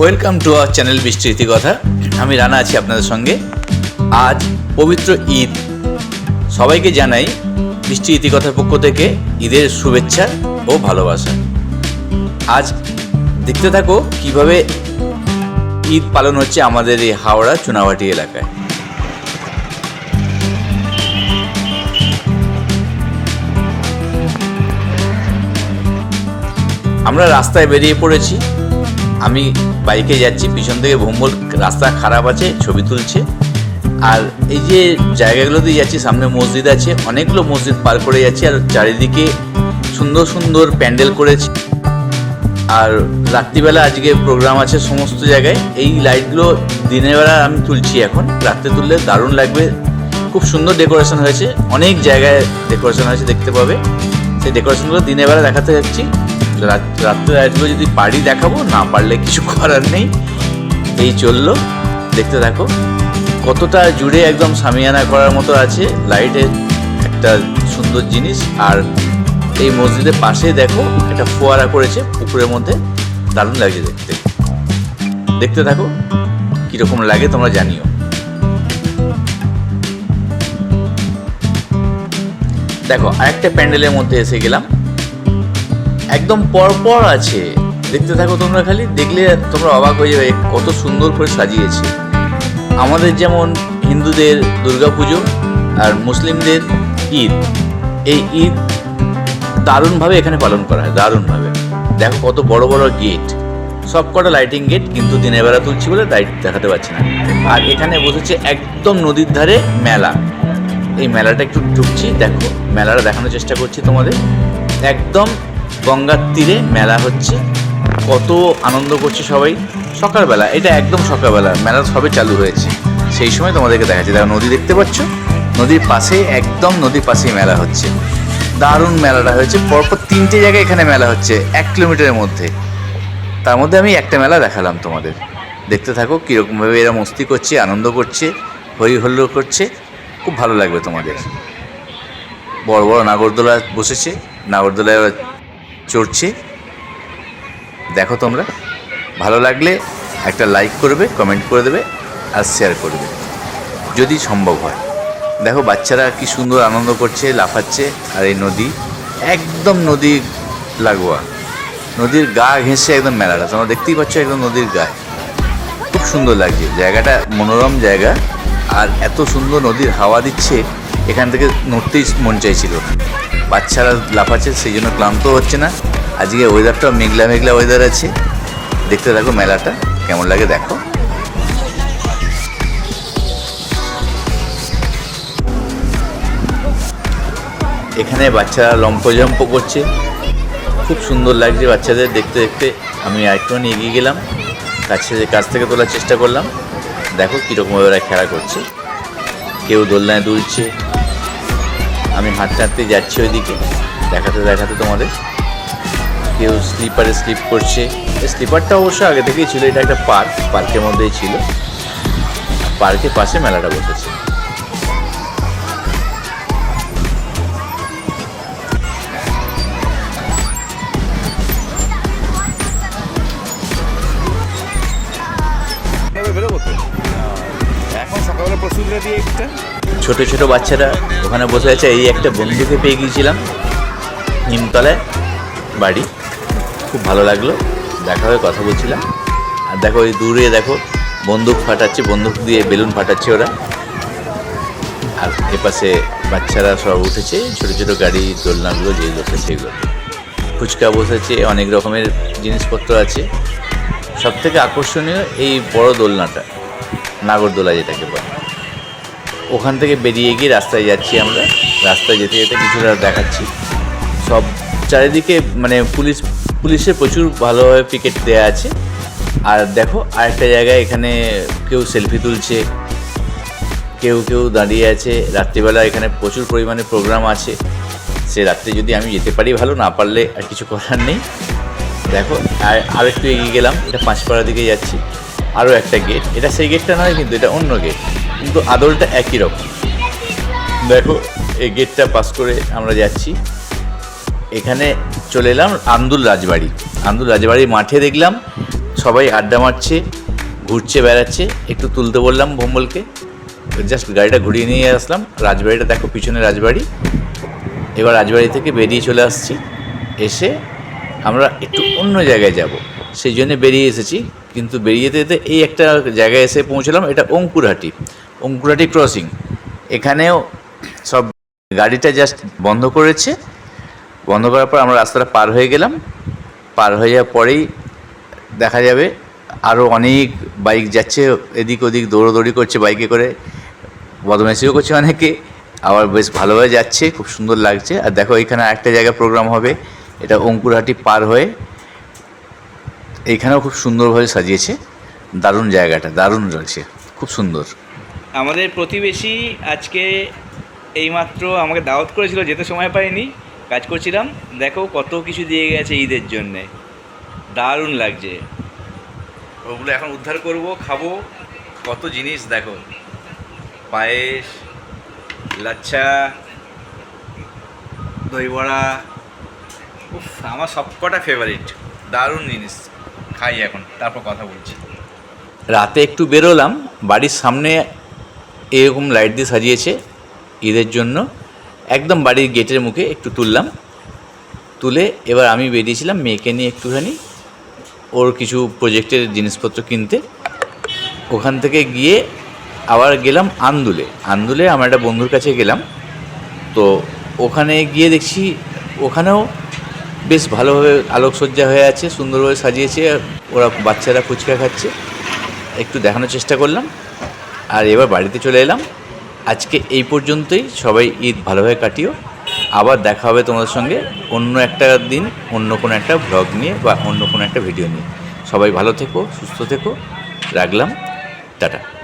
Welcome to our channel বৃষ্টি কথা আমি রানা আছি আপনাদের সঙ্গে। আজ পবিত্র ঈদ। সবাইকে জানাই বৃষ্টি ইতিকথার পক্ষ থেকে ঈদের শুভেচ্ছা ও ভালোবাসা। আজ দেখতে থাকো কীভাবে ঈদ পালন হচ্ছে আমাদের এই হাওড়া চুনাভাটি এলাকায়। আমরা রাস্তায় বেরিয়ে পড়েছি। আমি বাইকে যাচ্ছি, পিছন থেকে ভোম্বল রাস্তা খারাপ আছে, ছবি তুলছে। আর এই যে জায়গাগুলোতে যাচ্ছি, সামনে মসজিদ আছে, অনেকগুলো মসজিদ পার করে যাচ্ছি, আর চারিদিকে সুন্দর সুন্দর প্যান্ডেল করেছে। আর রাত্রিবেলা আজকে প্রোগ্রাম আছে সমস্ত জায়গায়, এই লাইটগুলো দিনের বেলা আমি তুলছি এখন, রাত্রে তুললে দারুণ লাগবে। খুব সুন্দর ডেকোরেশন হয়েছে, অনেক জায়গায় ডেকোরেশন হয়েছে দেখতে পাবে। সেই ডেকোরেশনগুলো দিনের বেলা দেখাতে যাচ্ছি। রাত- রাত্রে লাইটগুলো যদি পারি দেখাবো, না পারলে কিছু করার নেই। এই চলল। দেখতে থাকো। কতটা জুড়ে একদম সামিয়ানা করার মতো আছে। লাইটের একটা সুন্দর জিনিস। আর এই মসজিদের পাশে দেখো, একটা ফোয়ারা করেছে পুকুরের মধ্যে। দারুণ লাগছে দেখতে। দেখতে থাকো, কীরকম লাগে, তোমরা জানিও। দেখো, আরেকটা প্যান্ডেলের মধ্যে এসে গেলাম। একদম পরপর আছে। দেখতে থাকো তোমরা খালি, দেখলে তোমরা অবাক হয়ে যাবে কত সুন্দর করে সাজিয়েছে। আমাদের যেমন হিন্দুদের দুর্গাপুজো আর মুসলিমদের ঈদ, এই ঈদ দারুণভাবে এখানে পালন করা হয়, দারুণভাবে। দেখো কত বড় বড় গেট, সব কটা লাইটিং গেট কিন্তু দিনের বেলা তুলছি বলে লাইট দেখাতে পারছি না। আর এখানে বসেছে একদম নদীর ধারে মেলা। এই মেলাটা একটু ঢুকছি, দেখো, মেলাটা দেখানোর চেষ্টা করছি তোমাদের। একদম গঙ্গার তীরে মেলা হচ্ছে। কত আনন্দ করছে সবাই। সকালবেলা, এটা একদম সকালবেলা, মেলা সবে চালু হয়েছে। সেই সময় তোমাদেরকে দেখাচ্ছি। দেখো, নদী দেখতে পাচ্ছ? নদীর পাশে, একদম নদীর পাশেই মেলা হচ্ছে। দারুণ মেলাটা হয়েছে। পরপর তিনটে জায়গায় এখানে মেলা হচ্ছে, এক কিলোমিটারের মধ্যে। তার মধ্যে আমি একটা মেলা দেখালাম তোমাদের। দেখতে থাকো, কীরকমভাবে এরা মস্তি করছে, আনন্দ করছে হই হল্লো করছে। খুব ভালো লাগবে তোমাদের। বড় বড় নাগরদোলা বসেছে। নাগরদোলায় চড়ছে। দেখো তোমরা। ভালো লাগলে একটা লাইক করবে কমেন্ট করে দেবে আর শেয়ার করবে যদি সম্ভব হয়। দেখো, বাচ্চারা কি সুন্দর আনন্দ করছে, লাফাচ্ছে আর এই নদী একদম নদী লাগোয়া। নদীর গা ঘেঁষে একদম মেলাটা। তোমরা দেখতেই পাচ্ছ একদম নদীর গায়ে খুব সুন্দর লাগছে। জায়গাটা মনোরম জায়গা। আর এত সুন্দর নদীর হাওয়া দিচ্ছে। এখান থেকে নড়তেই মন চাইছিল। বাচ্চারা লাফাচ্ছে সেই জন্য ক্লান্ত হচ্ছে না। আজকে ওয়েদারটাও মেঘলা মেঘলা ওয়েদার আছে। দেখতে থাকো মেলাটা, কেমন লাগে দেখো। এখানে বাচ্চারা লম্পজম্প করছে। খুব সুন্দর লাগছে বাচ্চাদের দেখতে দেখতে। আমি আরেকটুখানি এগিয়ে গেলাম। কাছে কাছ থেকে তোলার চেষ্টা করলাম। দেখো কীরকমভাবে ওরা খেলা করছে। কেউ দোলনায় দুলছে। আমি হাত হাঁটতে যাচ্ছি ওইদিকে। দেখাতে দেখাতে তোমাদের। কেউ স্লিপারে স্লিপ করছে। স্লিপারটা অবশ্য আগে থেকেই ছিল, এটা একটা পার্ক। পার্কের মধ্যেই ছিল। পার্কের পাশে মেলাটা বসেছে। ছোট ছোট বাচ্চারা ওখানে বসে আছে। এই একটা বন্ধুকে পেয়ে গিয়েছিলাম নিমতলায় বাড়ি। খুব ভালো লাগল। দেখা হয়ে কথা বলছিলাম। আর দেখো ওই দূরে দেখো, বন্দুক ফাটাচ্ছে, বন্দুক দিয়ে বেলুন ফাটাচ্ছে ওরা। আর এপাশে বাচ্চারা সব উঠেছে। ছোট ছোট গাড়ি, দোলনাগুলো যেগুলো সেগুলো। ফুচকা বসেছে, অনেক রকমের জিনিসপত্র আছে। সব থেকে আকর্ষণীয় এই বড় দোলনাটা, নাগরদোলা যেটাকে বলে। ওখান থেকে বেরিয়ে গিয়ে রাস্তায় যাচ্ছি আমরা। রাস্তায় যেতে যেতে কিছুটা দেখাচ্ছি। সব চারিদিকে মানে পুলিশ পুলিশের প্রচুর ভালোভাবে পিকেট দেওয়া আছে। আর দেখো, আরেকটা জায়গায় এখানে কেউ সেলফি তুলছে। কেউ কেউ দাঁড়িয়ে আছে। রাত্রিবেলা এখানে প্রচুর পরিমাণে প্রোগ্রাম আছে। সে রাত্রে যদি আমি যেতে পারি ভালো, না পারলে আর কিছু করার নেই। দেখো, আর আর একটু এগিয়ে গেলাম। এটা পাঁচপাড়ার দিকে যাচ্ছি। আরও একটা গেট এটা সেই গেটটা নয়, কিন্তু এটা অন্য গেট কিন্তু আদলটা একই রকম। দেখো, এই গেটটা পাস করে আমরা যাচ্ছি। এখানে চলে এলাম আন্দুল রাজবাড়ি। আন্দুল রাজবাড়ির মাঠে দেখলাম, সবাই আড্ডা মারছে, ঘুরছে, বেড়াচ্ছে। একটু তুলতে বললাম ভম্বলকে। জাস্ট গাড়িটা ঘুরিয়ে নিয়ে আসলাম। রাজবাড়িটা দেখো, পিছনে রাজবাড়ি। এবার রাজবাড়ি থেকে বেরিয়ে চলে আসছি। এসে আমরা একটু অন্য জায়গায় যাব। সেই জন্য বেরিয়ে এসেছি। কিন্তু বেরিয়ে যেতে যেতে এই একটা জায়গায় এসে পৌঁছলাম, এটা অঙ্কুরহাটি অঙ্কুরহাটি ক্রসিং এখানেও সব গাড়িটা জাস্ট বন্ধ করেছে। বন্ধ করার পর আমরা রাস্তাটা পার হয়ে গেলাম। পার হয়ে যাওয়ার পরেই দেখা যাবে আরও অনেক বাইক যাচ্ছে, এদিক ওদিক দৌড়োদৌড়ি করছে বাইকে করে। বদমাইশিও করছে অনেকে, আবার বেশ ভালোভাবে যাচ্ছে, খুব সুন্দর লাগছে। আর দেখো এখানে একটা জায়গায় প্রোগ্রাম হবে, এটা অঙ্কুরহাটি পার হয়ে এইখানেও খুব সুন্দরভাবে সাজিয়েছে। দারুণ জায়গাটা, দারুণ লাগছে, খুব সুন্দর। আমাদের প্রতিবেশী আজকে এইমাত্র আমাকে দাওয়াত করেছিল, যেতে সময় পাইনি, কাজ করছিলাম। দেখো কত কিছু দিয়ে গেছে ঈদের জন্যে। দারুণ লাগছে। ওগুলো এখন উদ্ধার করব, খাব, কত জিনিস দেখো। পায়েস, লাচ্ছা, দইবড়া, উফ, আমার সবকটা ফেভারিট দারুণ জিনিস। খাই এখন, তারপর কথা বলছি। রাতে একটু বেরোলাম, বাড়ির সামনে এরকম লাইট দিয়ে সাজিয়েছে, ঈদের জন্য। একদম বাড়ির গেটের মুখে একটু তুললাম। তুলে এবার আমি বেরিয়েছিলাম মেয়েকে নিয়ে একটুখানি, ওর কিছু প্রজেক্টের জিনিসপত্র কিনতে। ওখান থেকে গিয়ে আবার গেলাম আন্দুলে। আন্দুলে আমার একটা বন্ধুর কাছে গেলাম। তো ওখানে গিয়ে দেখছি ওখানেও বেশ ভালোভাবে আলোকসজ্জা হয়ে আছে, সুন্দরভাবে সাজিয়েছে ওরা বাচ্চারা ফুচকা খাচ্ছে। একটু দেখানোর চেষ্টা করলাম, আর এবার বাড়িতে চলে এলাম। আজকে এই পর্যন্তই, সবাই ঈদ ভালোভাবে কাটিও। আবার দেখা হবে তোমাদের সঙ্গে অন্য একটা দিন, অন্য কোনো একটা ব্লগ নিয়ে বা অন্য কোনো একটা ভিডিও নিয়ে। সবাই ভালো থেকো, সুস্থ থেকো, রাখলাম, টাটা।